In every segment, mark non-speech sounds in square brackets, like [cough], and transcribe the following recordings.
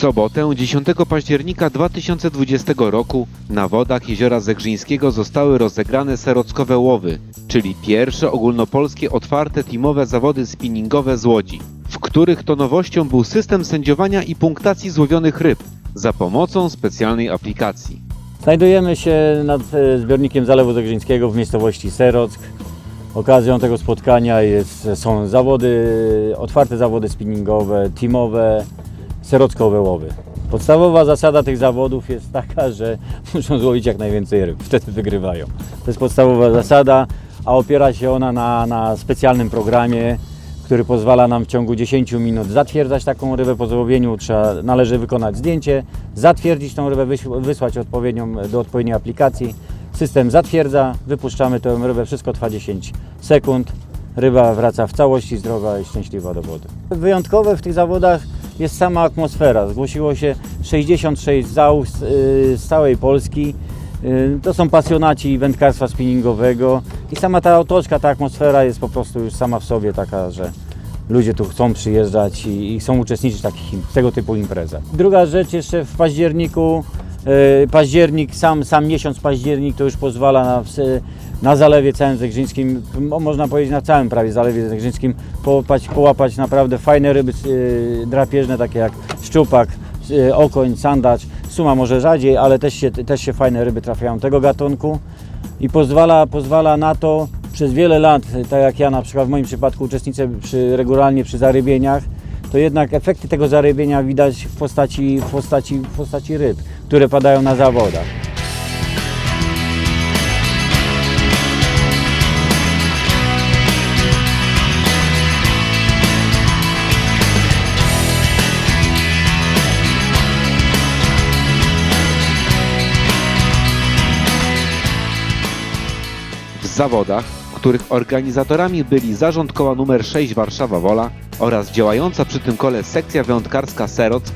sobotę 10 października 2020 roku na wodach jeziora Zegrzyńskiego zostały rozegrane serockowe łowy, czyli pierwsze ogólnopolskie otwarte teamowe zawody spinningowe z Łodzi, w których to nowością był system sędziowania i punktacji złowionych ryb za pomocą specjalnej aplikacji. Znajdujemy się nad e, zbiornikiem Zalewu Zegrzyńskiego w miejscowości Serock. Okazją tego spotkania jest, są zawody, otwarte zawody spinningowe, teamowe, serockowe łowy. Podstawowa zasada tych zawodów jest taka, że [laughs] muszą złowić jak najwięcej ryb, wtedy wygrywają. To jest podstawowa zasada, a opiera się ona na, na specjalnym programie, który pozwala nam w ciągu 10 minut zatwierdzać taką rybę. Po złowieniu trzeba, należy wykonać zdjęcie, zatwierdzić tą rybę, wysłać odpowiednią, do odpowiedniej aplikacji. System zatwierdza, wypuszczamy tę rybę, wszystko trwa 10 sekund. Ryba wraca w całości zdrowa i szczęśliwa do wody. Wyjątkowe w tych zawodach jest sama atmosfera. Zgłosiło się 66 załóg z, z całej Polski. Yy, To są pasjonaci wędkarstwa spinningowego i sama ta otoczka, ta atmosfera jest po prostu już sama w sobie taka, że ludzie tu chcą przyjeżdżać i, i chcą uczestniczyć w takich im- tego typu imprezach. Druga rzecz jeszcze w październiku, październik, sam, sam miesiąc październik to już pozwala na, na zalewie całym zegrzyńskim, mo- można powiedzieć na całym prawie zalewie zegrzyńskim połapać, połapać naprawdę fajne ryby yy, drapieżne takie jak szczupak, yy, okoń, sandacz, suma może rzadziej, ale też się, też się fajne ryby trafiają tego gatunku. I pozwala, pozwala na to przez wiele lat, tak jak ja na przykład w moim przypadku uczestniczę przy, regularnie przy zarybieniach, to jednak efekty tego zarybienia widać w postaci, w, postaci, w postaci ryb, które padają na zawodach. W zawodach, których organizatorami byli Zarząd Koła nr 6 Warszawa Wola oraz działająca przy tym kole sekcja wędkarska Serock,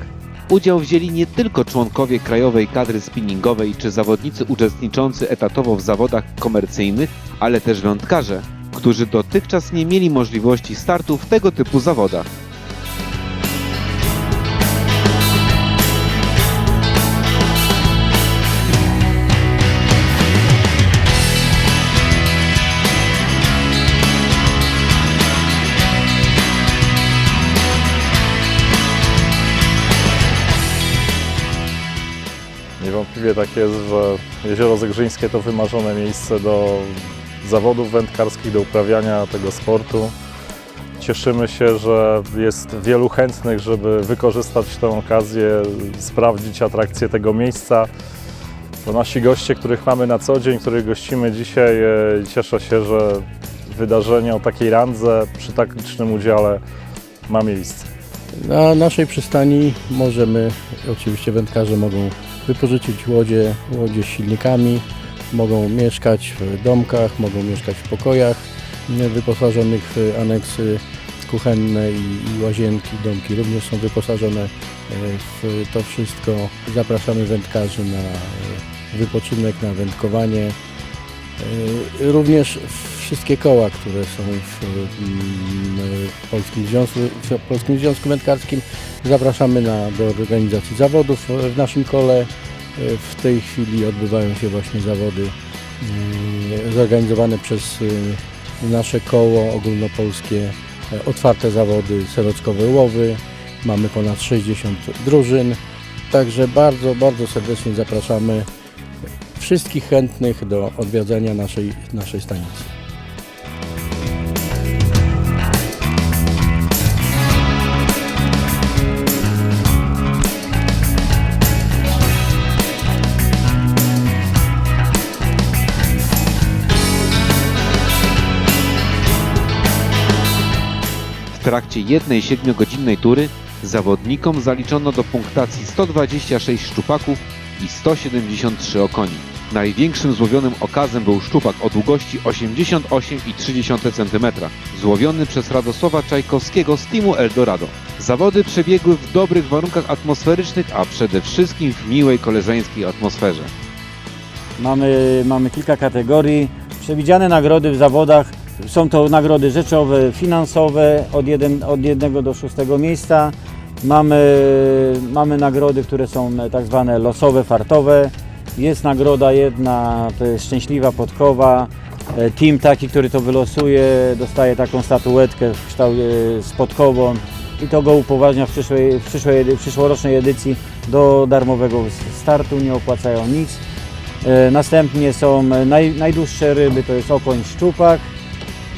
udział wzięli nie tylko członkowie krajowej kadry spinningowej czy zawodnicy uczestniczący etatowo w zawodach komercyjnych, ale też wędkarze, którzy dotychczas nie mieli możliwości startu w tego typu zawodach. Niewątpliwie tak jest, że Jezioro Zegrzyńskie to wymarzone miejsce do zawodów wędkarskich, do uprawiania tego sportu. Cieszymy się, że jest wielu chętnych, żeby wykorzystać tę okazję, sprawdzić atrakcję tego miejsca. To nasi goście, których mamy na co dzień, których gościmy dzisiaj, e, cieszę się, że wydarzenie o takiej randze przy tak licznym udziale ma miejsce. Na naszej przystani możemy, oczywiście wędkarze mogą wypożyczyć łodzie, łodzie z silnikami, mogą mieszkać w domkach, mogą mieszkać w pokojach wyposażonych w aneksy kuchenne i, i łazienki. Domki również są wyposażone e, w to wszystko. Zapraszamy wędkarzy na e, wypoczynek, na wędkowanie. E, Również wszystkie koła, które są w mm, Polskim Związku, w Polskim Związku Wędkarskim zapraszamy na, do organizacji zawodów w naszym kole. E, W tej chwili odbywają się właśnie zawody e, zorganizowane przez nasze koło ogólnopolskie, otwarte zawody serockowe łowy. Mamy ponad 60 drużyn, także bardzo, bardzo serdecznie zapraszamy wszystkich chętnych do odwiedzania naszej, naszej stanicy. W trakcie jednej siedmiogodzinnej tury zawodnikom zaliczono do punktacji 126 szczupaków i 173 okoni. Największym złowionym okazem był szczupak o długości 88,3 cm, złowiony przez Radosława Czajkowskiego z teamu Eldorado. Zawody przebiegły w dobrych warunkach atmosferycznych, a przede wszystkim w miłej koleżeńskiej atmosferze. Mamy, mamy kilka kategorii. Przewidziane nagrody w zawodach są to nagrody rzeczowe, finansowe od, od jednego do szóstego miejsca Mamy, mamy nagrody, które są e, tak zwane losowe, fartowe. Jest nagroda jedna, to jest szczęśliwa podkowa. E, Team taki, który to wylosuje, dostaje taką statuetkę w kształcie z podkową i to go upoważnia w, przyszłej, w, przyszłej, w przyszłorocznej edycji do darmowego startu, nie opłacają nic. E, Następnie są naj, najdłuższe ryby, to jest okoń szczupak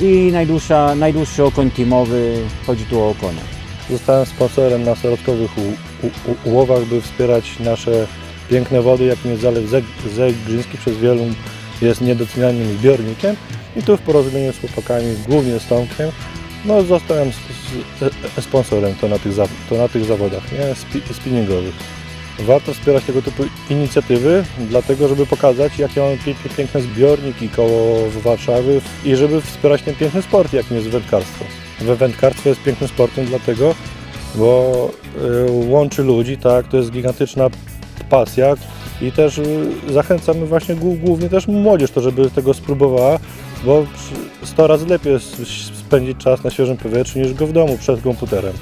i najdłuższa, najdłuższy okoń teamowy, chodzi tu o okonia. Zostałem sponsorem na u, ułowach, by wspierać nasze piękne wody, jakim jest Zalew Zeg- Zegrzyński. Przez wielu jest niedocenianym zbiornikiem i tu w porozumieniu z chłopakami, głównie z Tomkiem, no zostałem s- sponsorem to na tych, to na tych zawodach nie? Spi, spinningowych. Warto wspierać tego typu inicjatywy, dlatego żeby pokazać, jakie mamy piękne zbiorniki koło Warszawy i żeby wspierać ten piękny sport, jakim jest wędkarstwo. Wędkarstwo jest pięknym sportem dlatego, bo y, łączy ludzi, tak, to jest gigantyczna pasja i też y, zachęcamy właśnie głó- głównie też młodzież, to żeby tego spróbowała, bo przy- 100 razy lepiej jest spędzić czas na świeżym powietrzu niż go w domu przed komputerem.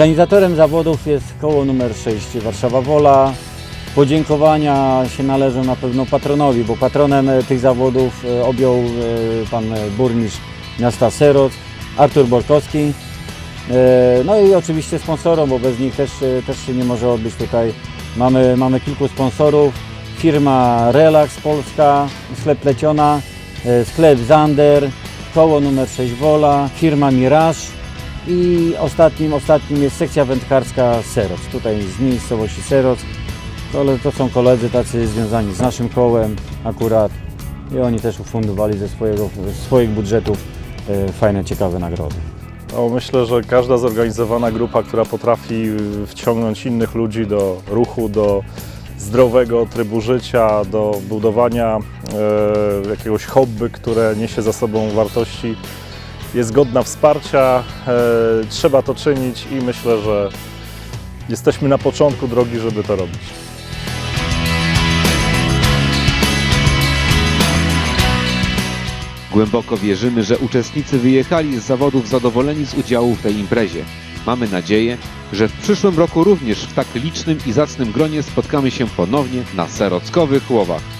Organizatorem zawodów jest koło numer 6 Warszawa Wola. Podziękowania się należą na pewno patronowi, bo patronem e, tych zawodów e, objął e, pan burmistrz miasta Seroc, Artur Borkowski. No i oczywiście sponsorom, bo bez nich też, też się nie może odbyć tutaj. Mamy, mamy kilku sponsorów. Firma Relax Polska, sklep Pleciona, sklep Zander, koło numer 6 Wola, firma Mirage. I ostatnim, ostatnim jest sekcja wędkarska Seroc. Tutaj z miejscowości Seroc. Ale to są koledzy tacy związani z naszym kołem akurat. I oni też ufundowali ze swojego, swoich budżetów e, fajne, ciekawe nagrody. No, myślę, że każda zorganizowana grupa, która potrafi y, wciągnąć innych ludzi do ruchu, do zdrowego trybu życia, do budowania e, jakiegoś hobby, które niesie za sobą wartości, jest godna wsparcia. E, trzeba to czynić i myślę, że jesteśmy na początku drogi, żeby to robić. Głęboko wierzymy, że uczestnicy wyjechali z zawodów zadowoleni z udziału w tej imprezie. Mamy nadzieję, że w przyszłym roku również w tak licznym i zacnym gronie spotkamy się ponownie na serockowych łowach.